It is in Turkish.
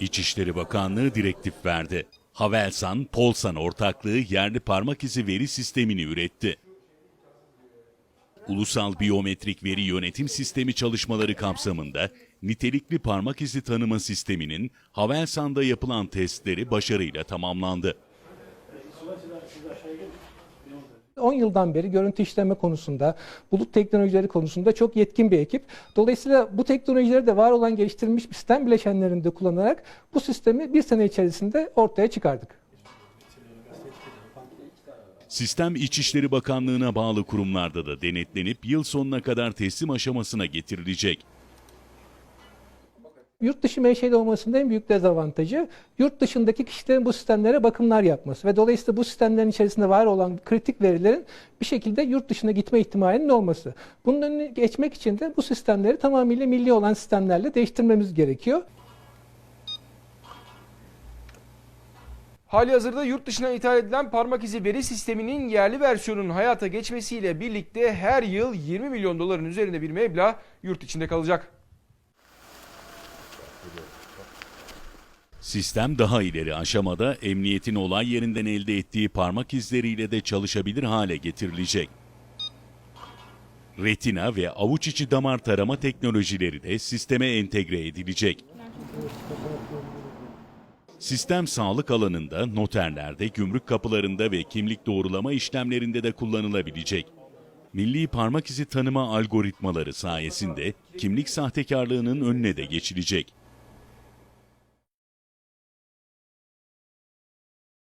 İçişleri Bakanlığı direktif verdi. Havelsan, Polsan ortaklığı yerli parmak izi veri sistemini üretti. Ulusal Biyometrik Veri Yönetim Sistemi çalışmaları kapsamında nitelikli parmak izi tanıma sisteminin Havelsan'da yapılan testleri başarıyla tamamlandı. 10 yıldan beri görüntü işleme konusunda, bulut teknolojileri konusunda çok yetkin bir ekip. Dolayısıyla bu teknolojileri de var olan geliştirilmiş sistem bileşenlerini kullanarak bu sistemi bir sene içerisinde ortaya çıkardık. Sistem İçişleri Bakanlığı'na bağlı kurumlarda da denetlenip yıl sonuna kadar teslim aşamasına getirilecek. Yurt dışı menşeli olmasının en büyük dezavantajı yurt dışındaki kişilerin bu sistemlere bakımlar yapması ve dolayısıyla bu sistemlerin içerisinde var olan kritik verilerin bir şekilde yurt dışına gitme ihtimalinin olması. Bunun önüne geçmek için de bu sistemleri tamamıyla milli olan sistemlerle değiştirmemiz gerekiyor. Hali hazırda yurt dışına ithal edilen parmak izi veri sisteminin yerli versiyonunun hayata geçmesiyle birlikte her yıl 20 milyon doların üzerinde bir meblağ yurt içinde kalacak. Sistem daha ileri aşamada emniyetin olay yerinden elde ettiği parmak izleriyle de çalışabilir hale getirilecek. Retina ve avuç içi damar tarama teknolojileri de sisteme entegre edilecek. Sistem sağlık alanında, noterlerde, gümrük kapılarında ve kimlik doğrulama işlemlerinde de kullanılabilecek. Milli parmak izi tanıma algoritmaları sayesinde kimlik sahtekarlığının önüne de geçilecek.